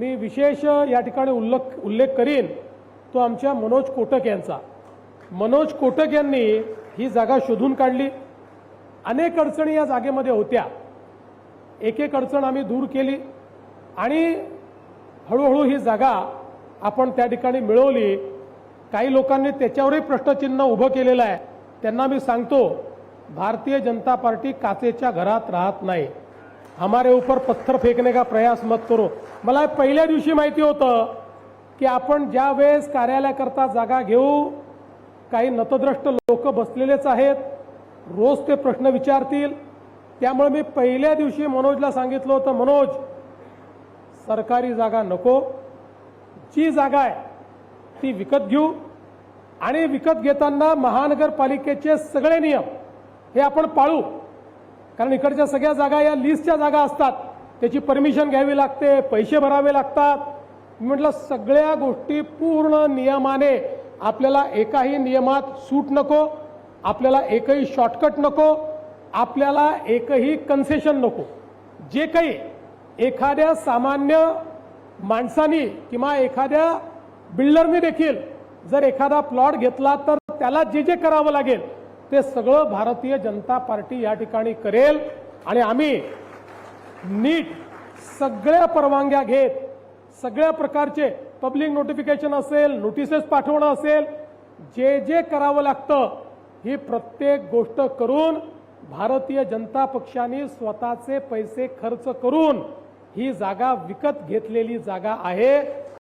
मी विशेष या ठिकाणी उल्लेख उल्लेख करीन तो आमच्या मनोज कोटक यांचा. मनोज कोटक यांनी ही जागा शोधून काढली. अनेक अडचणी या जागेमध्ये होत्या. एक एक अडचण आम्ही दूर केली आणि हळूहळू ही जागा आपण त्या ठिकाणी मिळवली. काही लोकांनी त्याच्यावरही प्रश्नचिन्ह उभं केलेलं आहे. त्यांना मी सांगतो भारतीय जनता पार्टी काचेच्या घरात राहत नाही. हमारे ऊपर पत्थर फेकने का प्रयास मत करो। मला पहिल्या दिवशी माहिती होतं की आपण ज्या वेळेस कार्यालयाकरता जागा घेऊ काही नतद्रष्ट लोक बसलेलेच आहेत रोज ते प्रश्न विचारतील. त्यामुळे मी पहिल्या दिवशी मनोजला सांगितलं होतं मनोज सरकारी जागा नको. जी जागा आहे ती विकत घेऊ आणि विकत घेताना महानगरपालिकेचे सगळे नियम हे आपण पाळू. कारण इकडच्या सगळ्या जागा या लिस्टच्या जागा असतात. त्याची परमिशन घ्यावी लागते पैसे भरावे लागतात. मी म्हटलं सगळ्या गोष्टी पूर्ण नियमाने आपल्याला एकाही नियमात सूट नको आपल्याला एकही शॉर्टकट नको आपल्याला एकही कन्सेशन नको. जे काही एखाद्या सामान्य माणसानी किंवा एखाद्या बिल्डरने देखील जर एखादा प्लॉट घेतला तर त्याला जे जे करावं लागेल ते सगळं भारतीय जनता पार्टी या ठिकाणी करेल आणि आम्ही नीट सगळ्या परवानग्या घेत सगळ्या प्रकारचे पब्लिक नोटिफिकेशन असेल नोटिसेस पाठवणं असेल जे जे करावं लागतं ही प्रत्येक गोष्ट करून भारतीय जनता पक्षाने स्वतःचे पैसे खर्च करून ही जागा विकत घेतलेली जागा आहे.